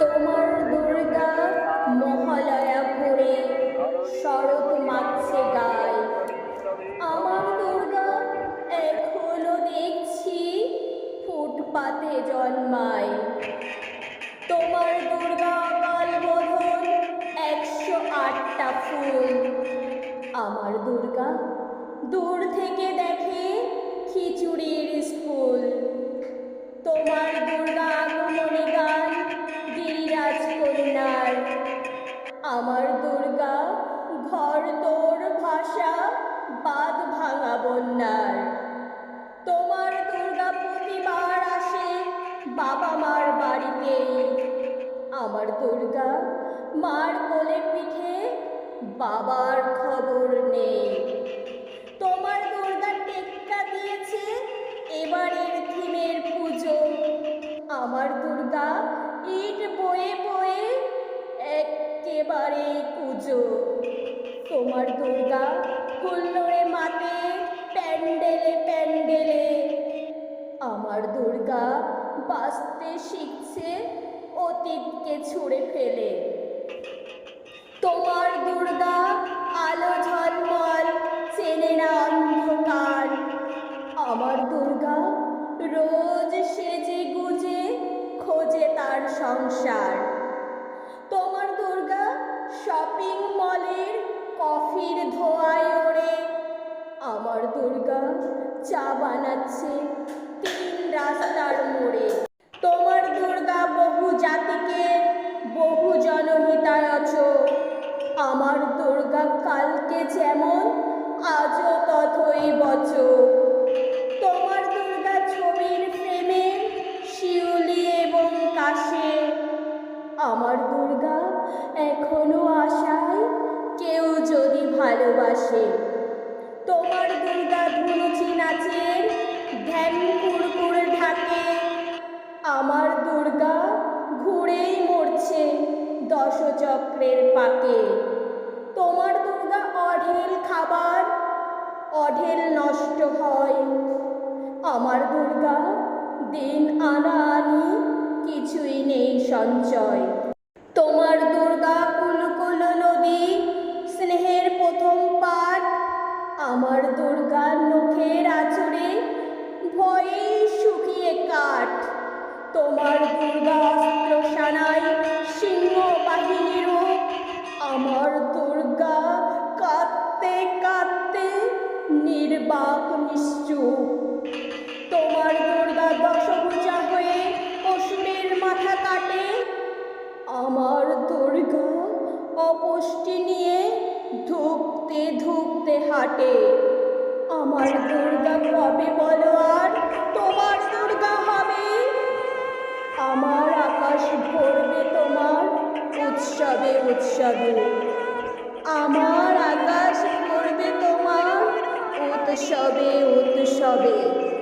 তোমার দুর্গা মহালয়া ভরে শরৎ মাছে গায়। আমার দুর্গা, এখনও দেখছি ফুটপাতে জন্মায়। তোমার দুর্গা কালবোধন একশো আটটা ফুল। আমার দুর্গা দূর থেকে বাবা মার বাড়িতে। আমার দুর্গা মার কোলে পিঠে বাবার খবর নেই। তোমার দুর্গা টেক্কা দিয়েছে এবারের থিমের পুজো। আমার দুর্গা ইট বয়ে বয়ে একেবারে পুজো তোমার দুর্গা হুল্লোড়ে মাতে প্যান্ডেলে প্যান্ডেলে। আমার দুর্গা বাঁচতে শিখছে, অতীতকে ছুঁড়ে ফেলে। তোমার দুর্গা আলো ঝলমল, চেনে না অন্ধকার। আমার দুর্গা, রোজ সেজে গুজে খোঁজে তার সংসার। তোমার দুর্গা শপিং মলের কফির ধোয়ায় ওড়ে। আমার দুর্গা, চা বানাচ্ছে দুর্গা কালকে যেমন, আজও তথই বচ তোমার দুর্গা ছবির ফ্রেমে শিউলি এবং কাশে। আমার দুর্গা এখনও আশায় কেউ যদি ভালোবাসে। তোমার দুর্গা ধুনুচি নাচের ধ্যান কুরকুর ঢাকে। আমার দুর্গা ঘুরেই মরছে দশচক্রের পাকে। তোমার দুর্গা অঢেল খাবার, অঢেল নষ্ট হয়। আমার দুর্গা, দিন আনা আনি কিছুই নেই সঞ্চয়। তোমার দুর্গা কুলকুল নদী, স্নেহের প্রথম পাঠ। আমার দুর্গা নখের আচরে ভয়েই শুকিয়ে কাঠ। তোমার দুর্গা নির্বাক নিশ্চুপ তোমার দুর্গা দশভুজা হয়ে অসুরের মাথা কাটে। আমার দুর্গা অপুষ্টি নিয়ে ধুকতে ধুকতে হাঁটে। আমার দুর্গা কবে বলো আর তোমার দুর্গা হবে? আমার আকাশ ভরবে তোমার উৎসবে উৎসবে। আমার উৎসবে উৎসবে।